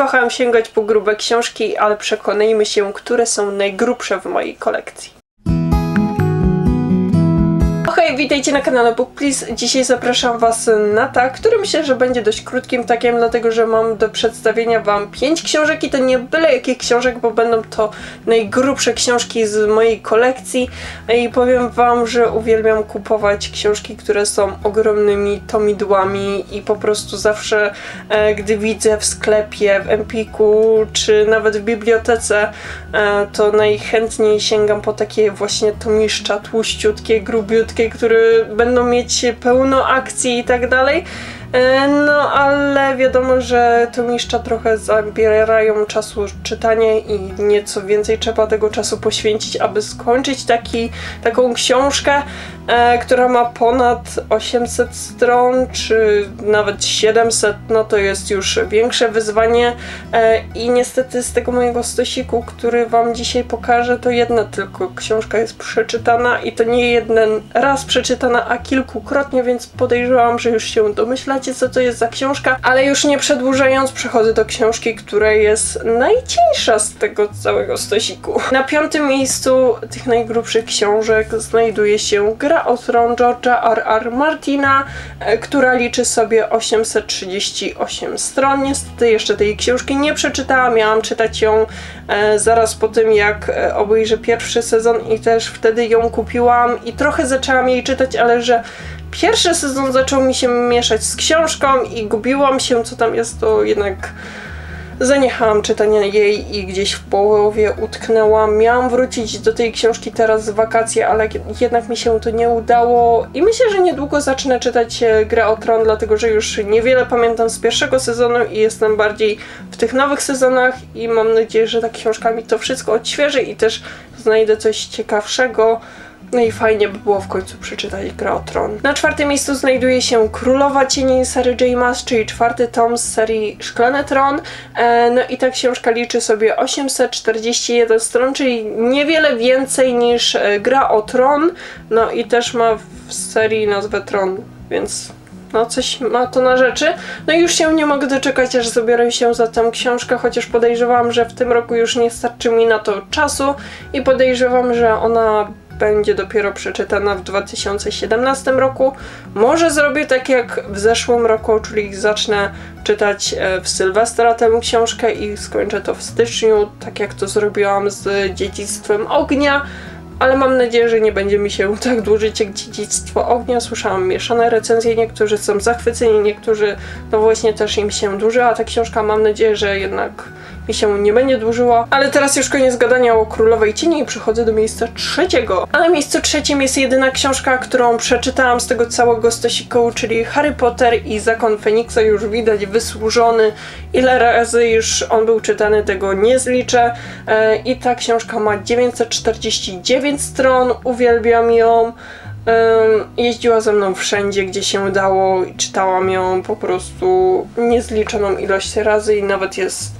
kocham sięgać po grube książki, ale przekonajmy się, które są najgrubsze w mojej kolekcji. Witajcie na kanale Book Please. Dzisiaj zapraszam Was na tak, który myślę, że będzie dość krótkim takiem, dlatego że mam do przedstawienia Wam pięć książek i to nie byle jakich książek, bo będą to najgrubsze książki z mojej kolekcji i powiem Wam, że uwielbiam kupować książki, które są ogromnymi tomidłami i po prostu zawsze, e, gdy widzę w sklepie, w Empiku czy nawet w bibliotece, e, to najchętniej sięgam po takie właśnie tomiszcza, tłuściutkie, grubiutkie, które będą mieć pełno akcji i tak dalej. E, No, ale wiadomo, że tomiszcza trochę zabierają czasu czytania i nieco więcej trzeba tego czasu poświęcić, aby skończyć taki, taką książkę, e, która ma ponad 800 stron, czy nawet 700, no to jest już większe wyzwanie. E, I niestety z tego mojego stosiku, który Wam dzisiaj pokażę, to jedna tylko książka jest przeczytana i to nie jeden raz przeczytana, a kilkukrotnie, więc podejrzewam, że już się co to jest za książka, ale już nie przedłużając, przechodzę do książki, która jest najcieńsza z tego całego stosiku. Na piątym miejscu tych najgrubszych książek znajduje się Gra o Tron George'a R. R. Martina, e, która liczy sobie 838 stron. Niestety jeszcze tej książki nie przeczytałam, miałam czytać ją e, zaraz po tym, jak e, obejrzę pierwszy sezon i też wtedy ją kupiłam i trochę zaczęłam jej czytać, ale że pierwszy sezon zaczął mi się mieszać z książką i gubiłam się, co tam jest, to jednak zaniechałam czytania jej i gdzieś w połowie utknęłam. Miałam wrócić do tej książki teraz z wakacji, ale jednak mi się to nie udało i myślę, że niedługo zacznę czytać e, Grę o Tron, dlatego że już niewiele pamiętam z pierwszego sezonu i jestem bardziej w tych nowych sezonach i mam nadzieję, że ta książka mi to wszystko odświeży i też znajdę coś ciekawszego. No i fajnie by było w końcu przeczytać Gra o Tron. Na czwartym miejscu znajduje się Królowa Cieni Sary J. Maas, czyli czwarty tom z serii Szklany Tron. E, no i ta książka liczy sobie 841 stron, czyli niewiele więcej niż e, Gra o Tron. No i też ma w serii nazwę Tron, więc no coś ma to na rzeczy. No i już się nie mogę doczekać, aż zabiorę się za tę książkę, chociaż podejrzewam, że w tym roku już nie starczy mi na to czasu i podejrzewam, że ona będzie dopiero przeczytana w 2017 roku. Może zrobię tak jak w zeszłym roku, czyli zacznę czytać e, w Sylwestra tę książkę i skończę to w styczniu, tak jak to zrobiłam z Dziedzictwem Ognia ale mam nadzieję, że nie będzie mi się tak dłużyć jak Dziedzictwo Ognia. Słyszałam mieszane recenzje, niektórzy są zachwyceni, niektórzy no właśnie też im się dłuży, a ta książka mam nadzieję, że jednak mi się nie będzie dłużyła. Ale teraz już koniec gadania o Królowej Cieni i przechodzę do miejsca trzeciego. A na miejscu trzecim jest jedyna książka, którą przeczytałam z tego całego stosiku, czyli Harry Potter i Zakon Feniksa. Już widać wysłużony. Ile razy już on był czytany, tego nie zliczę. E, I ta książka ma 949 stron. Uwielbiam ją. Ym, jeździła ze mną wszędzie, gdzie się dało i czytałam ją po prostu niezliczoną ilość razy i nawet jest,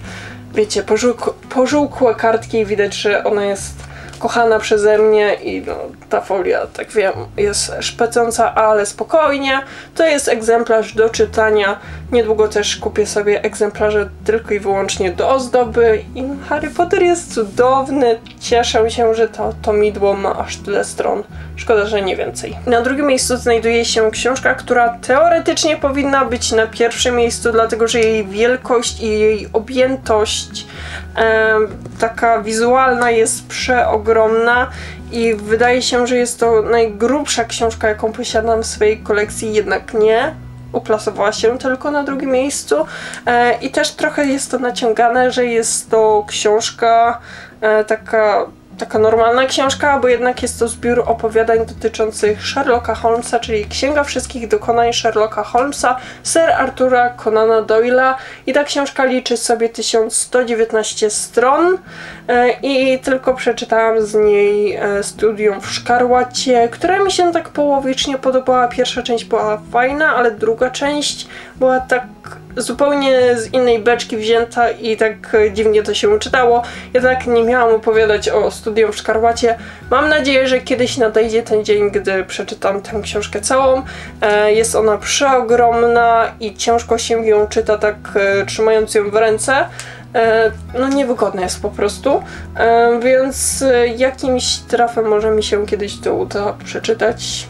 wiecie, pożółk- pożółkłe kartki i widać, że ona jest kochana przeze mnie i no, ta folia, tak wiem, jest szpecąca, ale spokojnie. To jest egzemplarz do czytania. Niedługo też kupię sobie egzemplarze tylko i wyłącznie do ozdoby i Harry Potter jest cudowny. Cieszę się, że to, to midło ma aż tyle stron. Szkoda, że nie więcej. Na drugim miejscu znajduje się książka, która teoretycznie powinna być na pierwszym miejscu, dlatego że jej wielkość i jej objętość taka wizualna jest przeogromna i wydaje się, że jest to najgrubsza książka, jaką posiadam w swojej kolekcji, jednak nie. Uplasowała się tylko na drugim miejscu e, i też trochę jest to naciągane, że jest to książka e, taka taka normalna książka, bo jednak jest to zbiór opowiadań dotyczących Sherlocka Holmesa, czyli Księga Wszystkich Dokonań Sherlocka Holmesa, Sir Artura Conana Doyle'a i ta książka liczy sobie 1119 stron e, i tylko przeczytałam z niej e, Studium w Szkarłacie, która mi się tak połowicznie podobała. Pierwsza część była fajna, ale druga część była tak zupełnie z innej beczki wzięta i tak e, dziwnie to się czytało. Ja tak nie miałam opowiadać o studium w Szkarłacie. Mam nadzieję, że kiedyś nadejdzie ten dzień, gdy przeczytam tę książkę całą. E, Jest ona przeogromna i ciężko się ją czyta tak e, trzymając ją w ręce. E, No niewygodne jest po prostu, więc jakimś trafem może mi się kiedyś to uda przeczytać.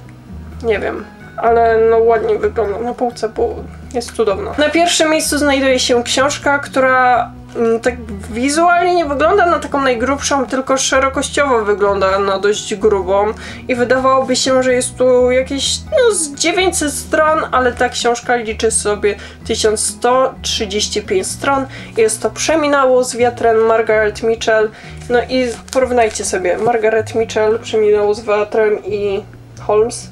Nie wiem, ale no ładnie wygląda na półce, bo jest cudowna. Na pierwszym miejscu znajduje się książka, która mm, tak wizualnie nie wygląda na taką najgrubszą, tylko szerokościowo wygląda na dość grubą i wydawałoby się, że jest tu jakieś no, z 900 stron, ale ta książka liczy sobie 1135 stron. Jest to Przeminało z wiatrem Margaret Mitchell. No i porównajcie sobie Margaret Mitchell, Przeminało z wiatrem i Holmes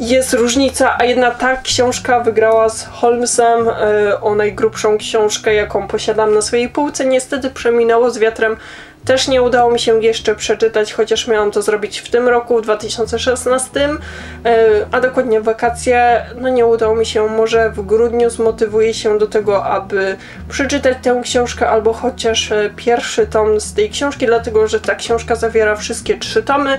jest różnica, a jedna ta książka wygrała z Holmesem e, o najgrubszą książkę, jaką posiadam na swojej półce. Niestety przeminęło z wiatrem. Też nie udało mi się jeszcze przeczytać, chociaż miałam to zrobić w tym roku, w 2016, e, a dokładnie wakacje. No nie udało mi się, może w grudniu zmotywuję się do tego, aby przeczytać tę książkę, albo chociaż e, pierwszy tom z tej książki, dlatego że ta książka zawiera wszystkie trzy tomy.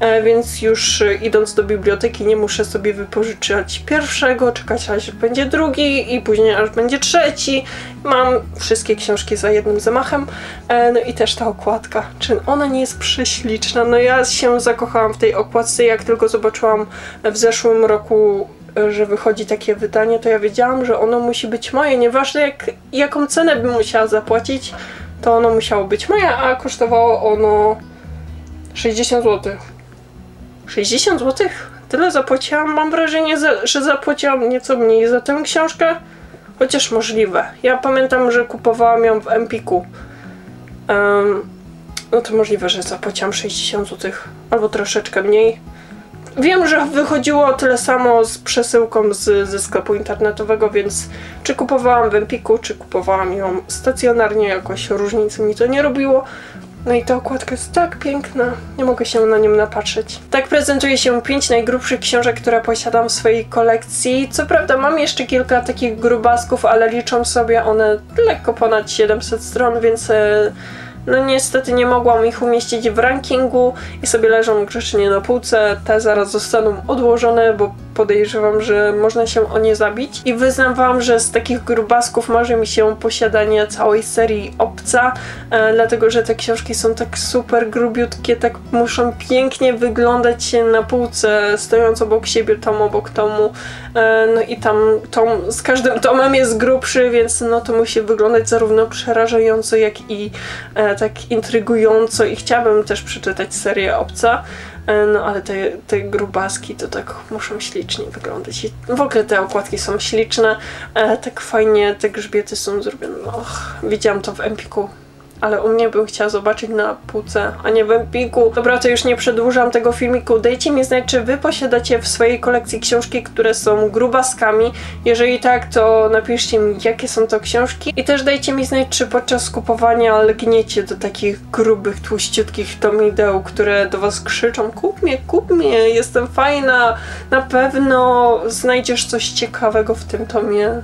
E, więc już e, idąc do biblioteki nie muszę sobie wypożyczać pierwszego, czekać aż będzie drugi i później aż będzie trzeci. Mam wszystkie książki za jednym zamachem. E, No i też ta okładka. Czy ona nie jest prześliczna? No ja się zakochałam w tej okładce, jak tylko zobaczyłam w zeszłym roku że wychodzi takie wydanie, to ja wiedziałam, że ono musi być moje. Nieważne jak, jaką cenę bym musiała zapłacić, to ono musiało być moje, a kosztowało ono 60 zł. 60 zł? Tyle zapłaciłam? Mam wrażenie, że zapłaciłam nieco mniej za tę książkę. Chociaż możliwe. Ja pamiętam, że kupowałam ją w Empiku. Em, no to możliwe, że zapłaciłam 60 zł. Albo troszeczkę mniej. Wiem, że wychodziło tyle samo z przesyłką z, ze sklepu internetowego, więc czy kupowałam w Empiku, czy kupowałam ją stacjonarnie, jakoś różnicy mi to nie robiło. No i ta okładka jest tak piękna, nie mogę się na nią napatrzeć. Tak prezentuje się pięć najgrubszych książek, które posiadam w swojej kolekcji. Co prawda mam jeszcze kilka takich grubasków, ale liczą sobie one lekko ponad 700 stron, więc e, no niestety nie mogłam ich umieścić w rankingu i sobie leżą grzecznie na półce. Te zaraz zostaną odłożone, bo podejrzewam, że można się o nie zabić. I wyznam wam, że z takich grubasków marzy mi się posiadanie całej serii Obca, e, dlatego że te książki są tak super grubiutkie, tak muszą pięknie wyglądać na półce, stojąc obok siebie, tom obok tomu. E, no i tam tom z każdym tomem jest grubszy, więc no to musi wyglądać zarówno przerażająco, jak i e, tak intrygująco i chciałabym też przeczytać serię Obca. E, No ale te, te grubaski to tak muszą ślicznie wyglądać. I w ogóle te okładki są śliczne, e, tak fajnie te grzbiety są zrobione. Och, widziałam to w Empiku. Ale u mnie bym chciała zobaczyć na półce, a nie w Empiku. Dobra, to już nie przedłużam tego filmiku. Dajcie mi znać, czy wy posiadacie w swojej kolekcji książki, które są grubaskami. Jeżeli tak, to napiszcie mi, jakie są to książki. I też dajcie mi znać, czy podczas kupowania lgniecie do takich grubych, tłuściutkich tomideł, które do was krzyczą kup mnie, kup mnie, jestem fajna, na pewno znajdziesz coś ciekawego w tym tomie.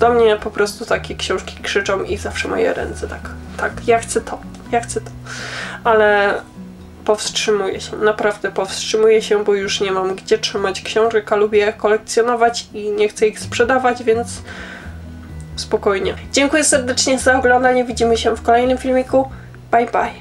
Do mnie po prostu takie książki krzyczą i zawsze moje ręce tak, tak, ja chcę to, ja chcę to. Ale powstrzymuję się, naprawdę powstrzymuję się, bo już nie mam gdzie trzymać książek, a lubię je kolekcjonować i nie chcę ich sprzedawać, więc spokojnie. Dziękuję serdecznie za oglądanie, widzimy się w kolejnym filmiku. Bye bye.